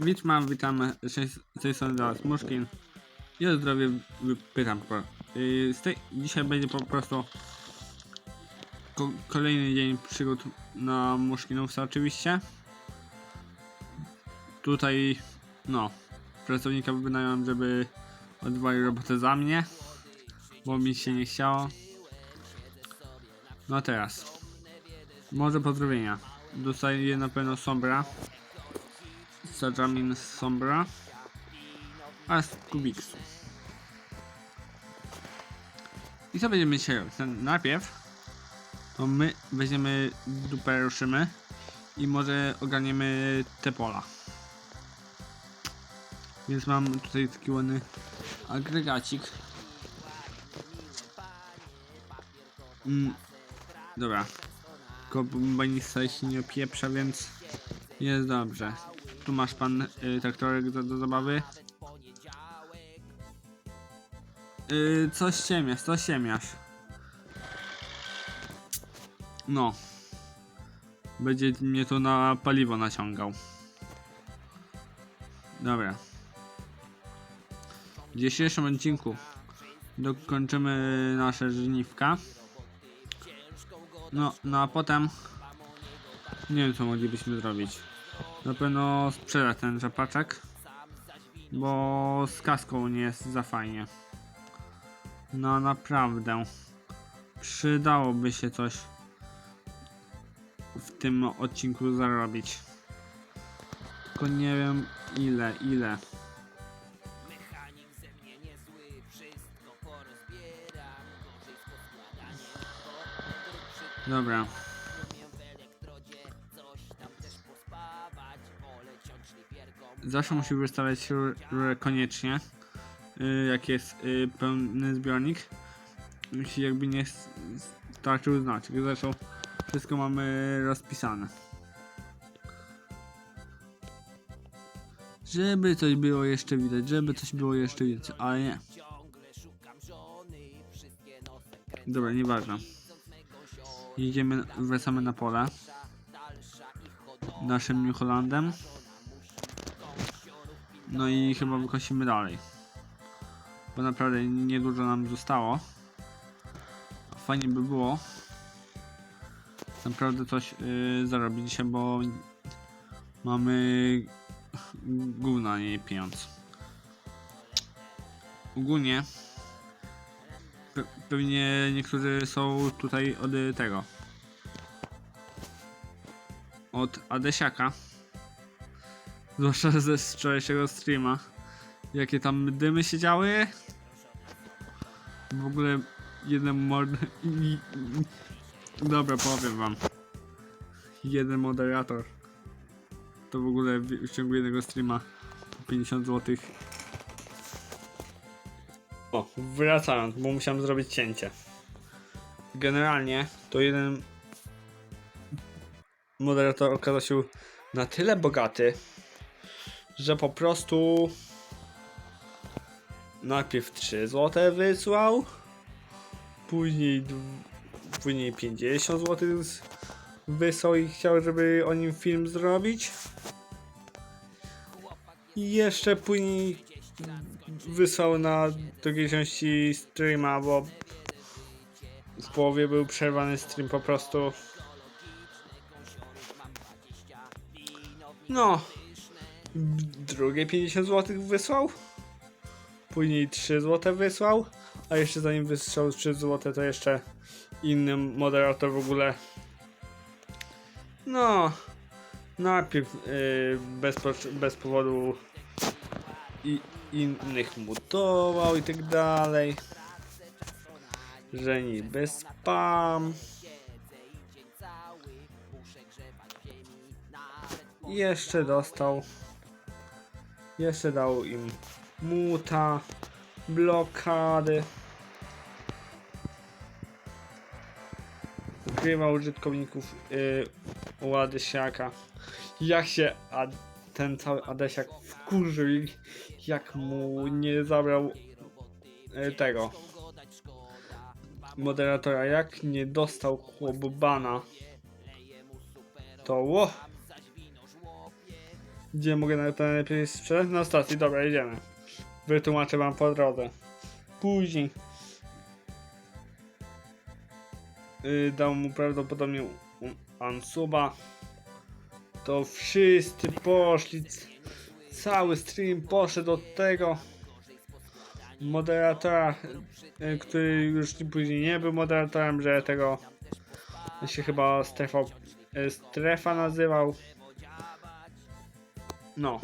Witam, witam, z tej strony Muszkin. O zdrowie pytam. Yy, tej, dzisiaj będzie po prostu ko kolejny dzień przygód na Muszkinówce oczywiście. Tutaj, no, pracownika wynająłem, żeby odwalił robotę za mnie, bo mi się nie chciało. No teraz, może pozdrowienia. Dostaję na pewno Sombra. Sajamin Sombra oraz Kubiksu. I co będziemy dzisiaj robić? Najpierw to my weźmiemy dupę ruszymy i może ogarniemy te pola. Więc mam tutaj taki ładny agregacik. Mm, dobra. Kombanista się nie opieprza, więc jest dobrze. Tu masz pan y, traktorek do, do zabawy. Y, coś ciemiasz, coś ciemiasz. No. Będzie mnie tu na paliwo naciągał. Dobra. W dzisiejszym odcinku dokończymy nasze żniwka. No, no a potem nie wiem co moglibyśmy zrobić. Na pewno sprzedać ten rzepaczek, bo z kaską nie jest za fajnie. No naprawdę. Przydałoby się coś w tym odcinku zarobić. Tylko nie wiem ile, ile. Dobra. Zawsze musi wystawiać koniecznie. Y, jak jest y, pełny zbiornik. Musi jakby nie starczył znaczek. Zresztą wszystko mamy rozpisane. Żeby coś było jeszcze widać, żeby coś było jeszcze widać, ale nie. Dobra, nieważne. Jedziemy, wracamy na pole. Naszym New Hollandem. No i chyba wykosimy dalej. Bo naprawdę niedużo nam zostało. Fajnie by było naprawdę coś yy, zarobić dzisiaj, bo mamy gówno, a nie pieniądz. Ogólnie pe pewnie niektórzy są tutaj od tego od Adesiaka zwłaszcza ze wczorajszego streama. Jakie tam dymy się działy? W ogóle jeden mod dobra powiem wam. Jeden moderator. To w ogóle w ciągu jednego streama po 50 zł o, wracając, bo musiałem zrobić cięcie. Generalnie to jeden moderator okazał się na tyle bogaty, że po prostu najpierw 3 zł wysłał, później, później 50 zł wysłał i chciał, żeby o nim film zrobić. I jeszcze później wysłał na drugiej części streama, bo w połowie był przerwany stream po prostu. No. Drugie 50 zł wysłał. Później 3 zł wysłał. A jeszcze zanim wysłał 3 zł, to jeszcze inny moderator w ogóle. No. Najpierw yy, bez, bez powodu i innych mutował i tak dalej. Że niby spam. Jeszcze dostał. Jeszcze dał im muta, blokady. Ukrywa użytkowników yy, u Adesiaka. Jak się a, ten cały Adesiak wkurzył, jak mu nie zabrał yy, tego moderatora, jak nie dostał chłopbana, to ło, Gdzie mogę na- najlepiej sprzedać? Na stacji, dobra, jedziemy. Wytłumaczę wam po drodze. Później. Yy, dał mu prawdopodobnie Ansuba. To wszyscy poszli. Cały stream poszedł od tego moderatora, y, który już później nie był moderatorem, że tego się chyba strefa, y, strefa nazywał. No,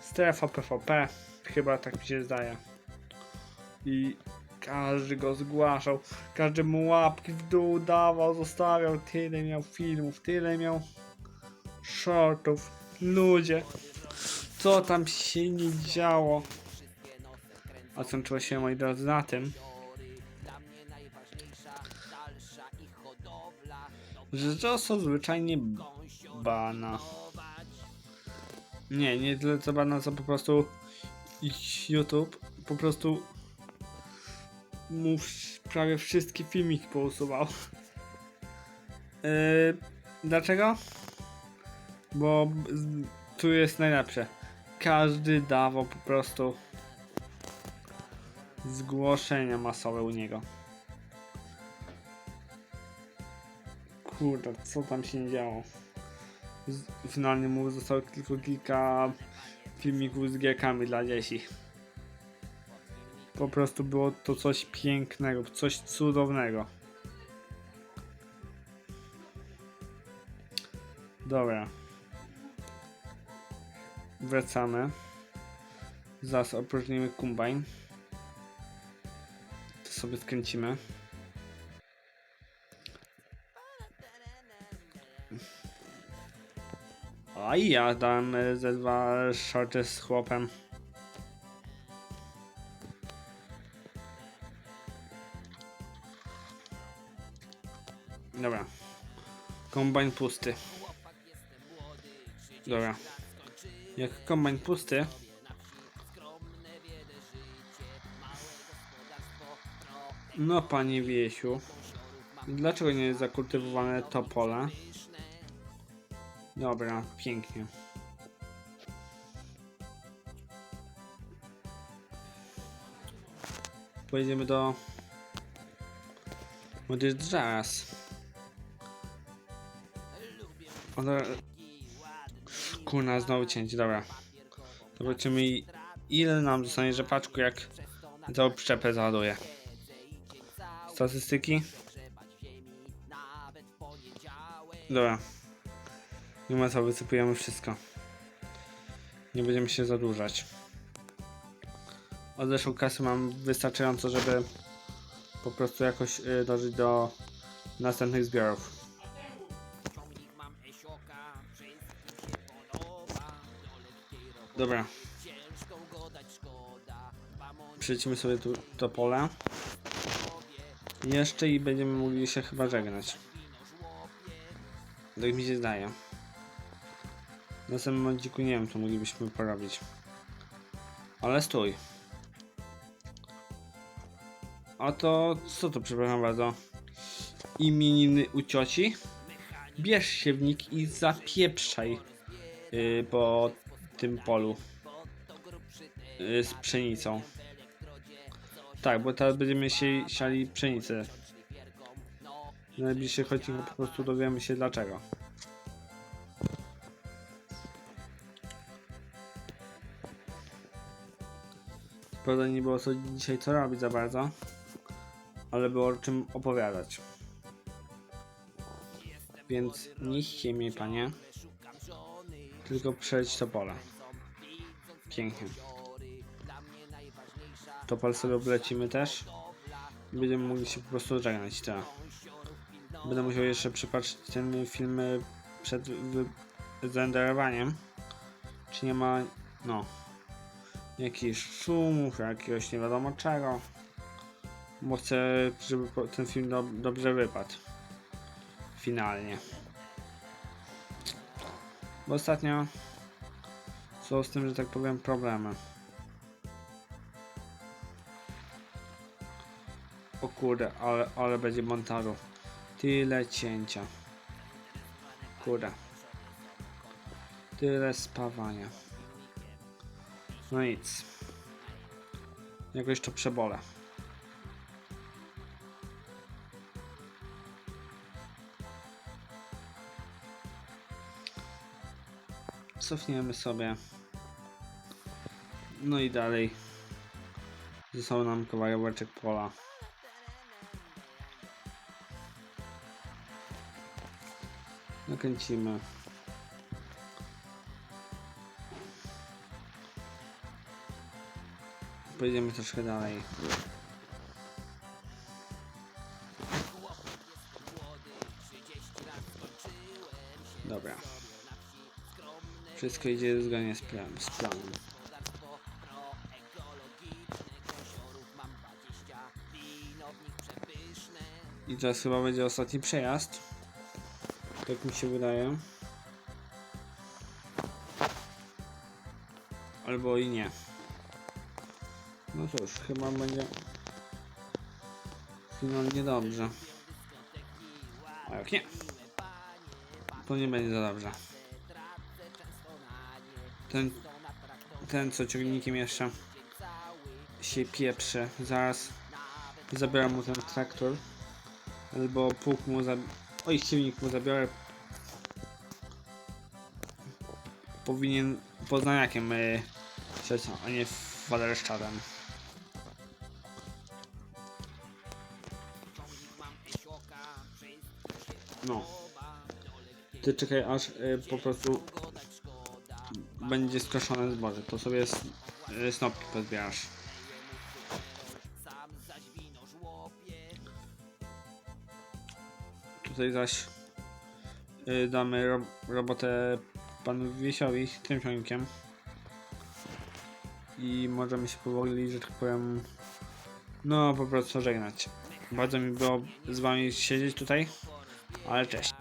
strefa PvP, chyba tak mi się zdaje. I każdy go zgłaszał, każdy mu łapki w dół dawał, zostawiał, tyle miał filmów, tyle miał shortów. Ludzie, co tam się nie działo? A skończyło się, moi drodzy, na tym, że został zwyczajnie bana. Nie, nie tyle co bana, co po prostu YouTube po prostu mu prawie wszystkie filmiki pousuwał. Yy, dlaczego? Bo tu jest najlepsze. Każdy dawał po prostu zgłoszenia masowe u niego. Kurde, co tam się działo? Finalnie mu zostało tylko kilka filmików z gierkami dla dzieci. Po prostu było to coś pięknego, coś cudownego. Dobra. Wracamy. Zaraz opróżnimy kombine. To sobie skręcimy. A i ja dałem e, ze dwa shorty z chłopem. Dobra. Kombajn pusty. Dobra. Jak kombajn pusty. No panie Wiesiu. Dlaczego nie jest zakultywowane to pole? Dobra, pięknie. Pojedziemy do... Będzie zaraz. Ale... Kurna, znowu cięcie, dobra. Zobaczymy ile nam zostanie rzepaczku, jak to przyczepę załaduje. Statystyki. Dobra. Nie ma co, wysypujemy wszystko. Nie będziemy się zadłużać. Od zeszłą kasy mam wystarczająco, żeby po prostu jakoś y, dążyć do następnych zbiorów. Dobra. Przejdźmy sobie tu to pole. Jeszcze i będziemy mogli się chyba żegnać. Tak mi się zdaje. Na samym momenciku nie wiem, co moglibyśmy porobić. Ale stój. A to co to, przepraszam bardzo? Imieniny u cioci? Bierz siewnik i zapieprzaj yy, po tym polu yy, z pszenicą. Tak, bo teraz będziemy si siali pszenicę. W najbliższych odcinkach po prostu dowiemy się dlaczego. Prawda nie było co dzisiaj co robić za bardzo, ale było o czym opowiadać. Więc nie ściemij panie, tylko przejdź to pole. Pięknie. To pole sobie oblecimy też. Będziemy mogli się po prostu żegnać, tak. Będę musiał jeszcze przypatrzeć ten film przed zrenderowaniem. Czy nie ma, no, jakichś szumów, jakiegoś nie wiadomo czego. Bo chcę, żeby ten film do, dobrze wypadł. Finalnie. Bo ostatnio są z tym, że tak powiem, problemy. O kurde, ale, ale będzie montażu. Tyle cięcia. Kurde. Tyle spawania. No nic. Jakoś to przebolę. Cofniemy sobie. No i dalej. Został nam kawałeczek pola. Nakręcimy. Pojedziemy troszkę dalej. Dobra. Wszystko idzie zgodnie z, plan, z planem. I teraz chyba będzie ostatni przejazd. Tak mi się wydaje. Albo i nie. No cóż, chyba będzie finalnie dobrze. A jak nie, to nie będzie za dobrze. Ten, ten co ciągnikiem jeszcze się pieprzy, zaraz zabieram mu ten traktor. Albo pług mu za... Oj, silnik mu zabiorę. Powinien poznaniakiem y, siać, a nie walerszczadem. Ty czekaj aż y, po prostu będzie skoszone zboże. To sobie s- y, snopki pozbierasz. Tutaj zaś y, damy ro robotę panu Wiesiowi tym ciągnikiem. I możemy się powoli, że tak powiem, no po prostu żegnać. Bardzo mi było z wami siedzieć tutaj, ale cześć.